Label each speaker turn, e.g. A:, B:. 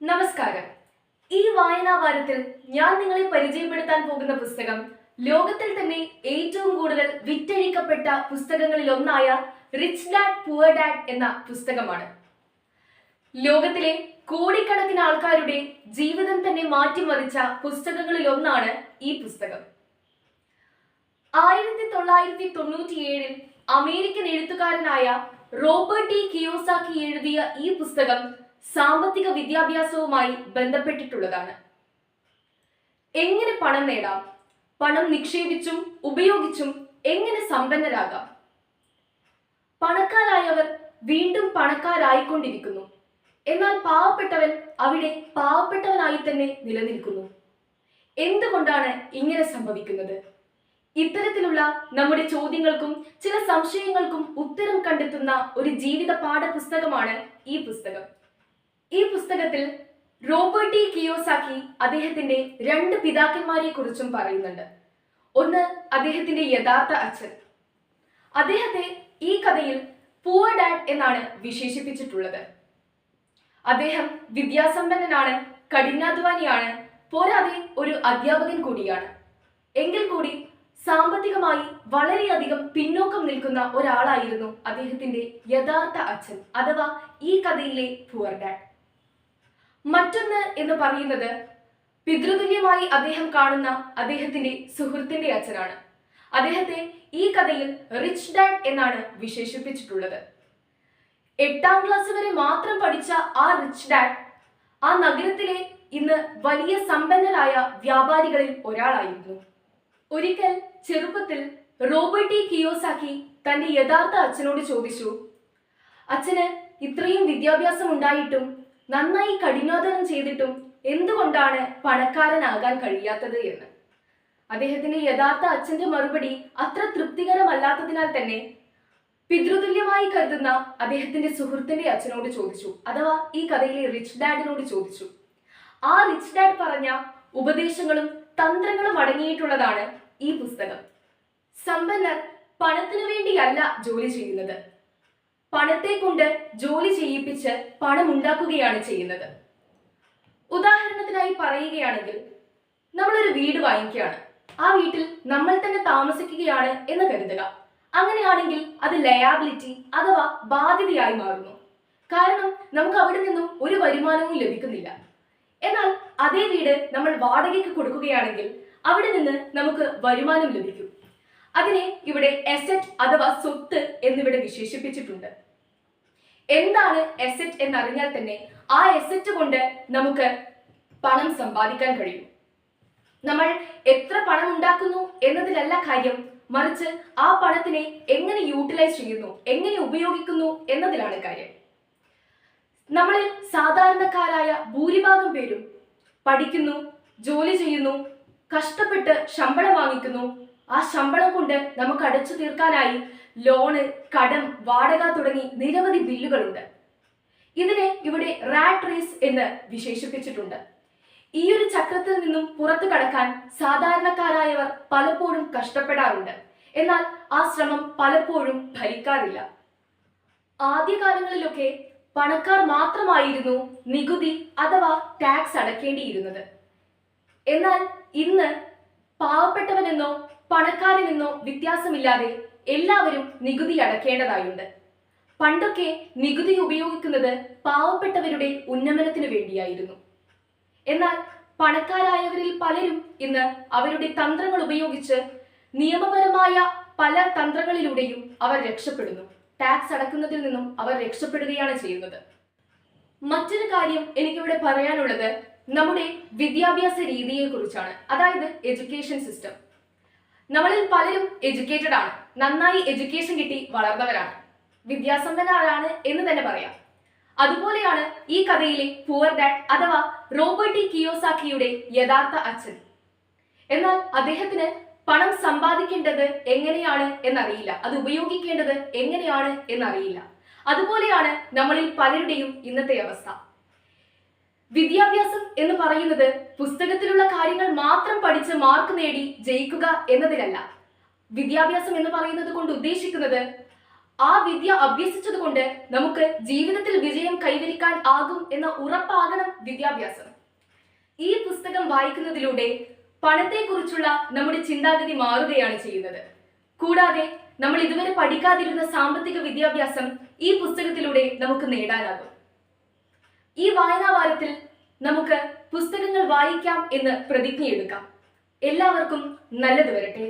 A: നമസ്കാരം. ഈ വായനാ വാരത്തിൽ ഞാൻ നിങ്ങളെ പരിചയപ്പെടുത്താൻ പോകുന്ന പുസ്തകം ലോകത്തിൽ തന്നെ ഏറ്റവും കൂടുതൽ വിറ്റഴിക്കപ്പെട്ട പുസ്തകങ്ങളിൽ ഒന്നായ റിച്ച് ഡാഡ് പുവർ ഡാഡ് എന്ന പുസ്തകമാണ്. ലോകത്തിലെ കോടിക്കണക്കിന് ആൾക്കാരുടെ ജീവിതം തന്നെ മാറ്റിമറിച്ച പുസ്തകങ്ങളിൽ ഒന്നാണ് ഈ പുസ്തകം. ആയിരത്തി തൊള്ളായിരത്തി തൊണ്ണൂറ്റിയേഴിൽ അമേരിക്കൻ എഴുത്തുകാരനായ റോബർട്ട് ടി കിയോസാക്കി എഴുതിയ ഈ പുസ്തകം സാമ്പത്തിക വിദ്യാഭ്യാസവുമായി ബന്ധപ്പെട്ടിട്ടുള്ളതാണ്. എങ്ങനെ പണം നേടാം? പണം നിക്ഷേപിച്ചും ഉപയോഗിച്ചും എങ്ങനെ സമ്പന്നരാകാം? പണക്കാരായവർ വീണ്ടും പണക്കാരായിക്കൊണ്ടിരിക്കുന്നു. എന്നാൽ പാവപ്പെട്ടവൻ അവിടെ പാവപ്പെട്ടവനായി തന്നെ നിലനിൽക്കുന്നു. എന്തുകൊണ്ടാണ് ഇങ്ങനെ സംഭവിക്കുന്നത്? ഇത്തരത്തിലുള്ള നമ്മുടെ ചോദ്യങ്ങൾക്കും ചില സംശയങ്ങൾക്കും ഉത്തരം കണ്ടെത്തുന്ന ഒരു ജീവിത പാഠപുസ്തകമാണ് ഈ പുസ്തകം. ഈ പുസ്തകത്തിൽ റോബർട്ട് കിയോസാക്കി അദ്ദേഹത്തിന്റെ രണ്ട് പിതാക്കന്മാരെ കുറിച്ചും പറയുന്നുണ്ട്. ഒന്ന് അദ്ദേഹത്തിന്റെ യഥാർത്ഥ അച്ഛൻ. അദ്ദേഹത്തെ ഈ കഥയിൽ പൂവർ ഡാഡ് എന്നാണ് വിശേഷിപ്പിച്ചിട്ടുള്ളത്. അദ്ദേഹം വിദ്യാസമ്പന്നനാണ് കഠിനാധ്വാനിയാണ് പോരാതെ ഒരു അധ്യാപകൻ കൂടിയാണ്. എങ്കിൽ കൂടി സാമ്പത്തികമായി വളരെയധികം പിന്നോക്കം നിൽക്കുന്ന ഒരാളായിരുന്നു അദ്ദേഹത്തിന്റെ യഥാർത്ഥ അച്ഛൻ അഥവാ ഈ കഥയിലെ പൂവർ ഡാഡ് മറ്റൊന്ന് എന്ന് പറയുന്നത് പിതൃതുല്യമായി അദ്ദേഹം കാണുന്ന അദ്ദേഹത്തിന്റെ സുഹൃത്തിന്റെ അച്ഛനാണ്. അദ്ദേഹത്തെ ഈ കഥയിൽ റിച്ച് ഡാഡ് എന്നാണ് വിശേഷിപ്പിച്ചിട്ടുള്ളത്. എട്ടാം ക്ലാസ് വരെ മാത്രം പഠിച്ച ആ റിച്ച് ഡാഡ് ആ നഗരത്തിലെ ഇന്ന് വലിയ സമ്പന്നരായ വ്യാപാരികളിൽ ഒരാളായിരുന്നു. ഒരിക്കൽ ചെറുപ്പത്തിൽ റോബർട്ടി കിയോസാക്കി തന്റെ യഥാർത്ഥ അച്ഛനോട് ചോദിച്ചു അച്ഛന് ഇത്രയും വിദ്യാഭ്യാസം ഉണ്ടായിട്ടും നന്നായി കഠിനാധനം ചെയ്തിട്ടും എന്തുകൊണ്ടാണ് പണക്കാരനാകാൻ കഴിയാത്തത് എന്ന്? അദ്ദേഹത്തിന്റെ യഥാർത്ഥ അച്ഛന്റെ മറുപടി അത്ര തൃപ്തികരമല്ലാത്തതിനാൽ തന്നെ പിതൃതുല്യമായി കരുതുന്ന അദ്ദേഹത്തിന്റെ സുഹൃത്തിന്റെ അച്ഛനോട് ചോദിച്ചു അഥവാ ഈ കഥയിലെ റിച്ച് ഡാഡിനോട് ചോദിച്ചു. ആ റിച്ച് ഡാഡ് പറഞ്ഞ ഉപദേശങ്ങളും തന്ത്രങ്ങളും അടങ്ങിയിട്ടുള്ളതാണ് ഈ പുസ്തകം. സമ്പന്നർ പണത്തിനു വേണ്ടിയല്ല ജോലി ചെയ്യുന്നത്. പണത്തെ കൊണ്ട് ജോലി ചെയ്യിപ്പിച്ച് പണം ഉണ്ടാക്കുകയാണ് ചെയ്യുന്നത്. ഉദാഹരണത്തിനായി പറയുകയാണെങ്കിൽ നമ്മളൊരു വീട് വാങ്ങിക്കുകയാണ്. ആ വീട്ടിൽ നമ്മൾ തന്നെ താമസിക്കുകയാണ് എന്ന് കരുതുക. അങ്ങനെയാണെങ്കിൽ അത് ലയാബിലിറ്റി അഥവാ ബാധ്യതയായി മാറുന്നു. കാരണം നമുക്ക് അവിടെ നിന്നും ഒരു വരുമാനവും ലഭിക്കുന്നില്ല. എന്നാൽ അതേ വീട് നമ്മൾ വാടകയ്ക്ക് കൊടുക്കുകയാണെങ്കിൽ അവിടെ നിന്ന് നമുക്ക് വരുമാനം ലഭിക്കും. അതിനെ ഇവിടെ എസറ്റ് അഥവാ സ്വത്ത് എന്നിവിടെ വിശേഷിപ്പിച്ചിട്ടുണ്ട്. എന്താണ് എസറ്റ് എന്നറിഞ്ഞാൽ തന്നെ ആ എസറ്റ് കൊണ്ട് നമുക്ക് പണം സമ്പാദിക്കാൻ കഴിയും. നമ്മൾ എത്ര പണം ഉണ്ടാക്കുന്നു എന്നതിലല്ല കാര്യം മറിച്ച് ആ പണത്തിനെ എങ്ങനെ യൂട്ടിലൈസ് ചെയ്യുന്നു എങ്ങനെ ഉപയോഗിക്കുന്നു എന്നതിലാണ് കാര്യം. നമ്മളിൽ സാധാരണക്കാരായ ഭൂരിഭാഗം പേരും പഠിക്കുന്നു ജോലി ചെയ്യുന്നു കഷ്ടപ്പെട്ട് ശമ്പളം വാങ്ങിക്കുന്നു ആ ശമ്പളം കൊണ്ട് നമുക്ക് അടച്ചു തീർക്കാനായി ലോണ് കടം വാടക തുടങ്ങി നിരവധി ബില്ലുകളുണ്ട്. ഇതിനെ ഇവിടെ റാറ്റ് റേസ് എന്ന് വിശേഷിപ്പിച്ചിട്ടുണ്ട്. ഈ ഒരു ചക്രത്തിൽ നിന്നും പുറത്തു കടക്കാൻ സാധാരണക്കാരായവർ പലപ്പോഴും കഷ്ടപ്പെടാറുണ്ട്. എന്നാൽ ആ ശ്രമം പലപ്പോഴും ഫലിക്കാറില്ല. ആദ്യകാലങ്ങളിലൊക്കെ പണക്കാർ മാത്രമായിരുന്നു നികുതി അഥവാ ടാക്സ് അടക്കേണ്ടിയിരുന്നത്. എന്നാൽ ഇന്ന് പാവപ്പെട്ടവനെന്നോ പണക്കാരനെന്നോ വ്യത്യാസമില്ലാതെ എല്ലാവരും നികുതി അടക്കേണ്ടതായുണ്ട്. പണ്ടൊക്കെ നികുതി ഉപയോഗിക്കുന്നത് പാവപ്പെട്ടവരുടെ ഉന്നമനത്തിനു വേണ്ടിയായിരുന്നു. എന്നാൽ പണക്കാരായവരിൽ പലരും ഇന്ന് അവരുടെ തന്ത്രങ്ങൾ ഉപയോഗിച്ച് നിയമപരമായ പല തന്ത്രങ്ങളിലൂടെയും അവർ രക്ഷപ്പെടുന്നു. ടാക്സ് അടക്കുന്നതിൽ നിന്നും അവർ രക്ഷപ്പെടുകയാണ് ചെയ്യുന്നത്. മറ്റൊരു കാര്യം എനിക്കിവിടെ പറയാനുള്ളത് നമ്മുടെ വിദ്യാഭ്യാസ രീതിയെക്കുറിച്ചാണ്. അതായത് എഡ്യൂക്കേഷൻ സിസ്റ്റം നമ്മളിൽ പലരും എഡ്യൂക്കേറ്റഡ് ആണ്. നന്നായി എഡ്യൂക്കേഷൻ കിട്ടി വളർന്നവരാണ്. വിദ്യാസമ്പന്നരാണ് എന്ന് തന്നെ പറയാം. അതുപോലെയാണ് ഈ കഥയിലെ പുവർ ഡാഡ് അഥവാ റോബർട്ടി കിയോസാക്കിയുടെ യഥാർത്ഥ അച്ഛൻ. എന്നാൽ അദ്ദേഹത്തിന് പണം സമ്പാദിക്കേണ്ടത് എങ്ങനെയാണ് എന്നറിയില്ല. അത് ഉപയോഗിക്കേണ്ടത് എങ്ങനെയാണ് എന്നറിയില്ല. അതുപോലെയാണ് നമ്മളിൽ പലരുടെയും ഇന്നത്തെ അവസ്ഥ. വിദ്യാഭ്യാസം എന്ന് പറയുന്നത് പുസ്തകത്തിലുള്ള കാര്യങ്ങൾ മാത്രം പഠിച്ച് മാർക്ക് നേടി ജയിക്കുക എന്നതിലല്ല. വിദ്യാഭ്യാസം എന്ന് പറയുന്നത് കൊണ്ട് ഉദ്ദേശിക്കുന്നത് ആ വിദ്യ അഭ്യസിച്ചത് കൊണ്ട് നമുക്ക് ജീവിതത്തിൽ വിജയം കൈവരിക്കാൻ ആകും എന്ന ഉറപ്പാകണം വിദ്യാഭ്യാസം. ഈ പുസ്തകം വായിക്കുന്നതിലൂടെ പണത്തെക്കുറിച്ചുള്ള നമ്മുടെ ചിന്താഗതി മാറുകയാണ് ചെയ്യുന്നത്. കൂടാതെ നമ്മൾ ഇതുവരെ പഠിക്കാതിരുന്ന സാമ്പത്തിക വിദ്യാഭ്യാസം ഈ പുസ്തകത്തിലൂടെ നമുക്ക് നേടാനാകും. ഈ വായനാവാരത്തിൽ നമുക്ക് പുസ്തകങ്ങൾ വായിക്കാം എന്ന് പ്രതിജ്ഞയെടുക്കാം എല്ലാവർക്കും നല്ലത് വരട്ടെ.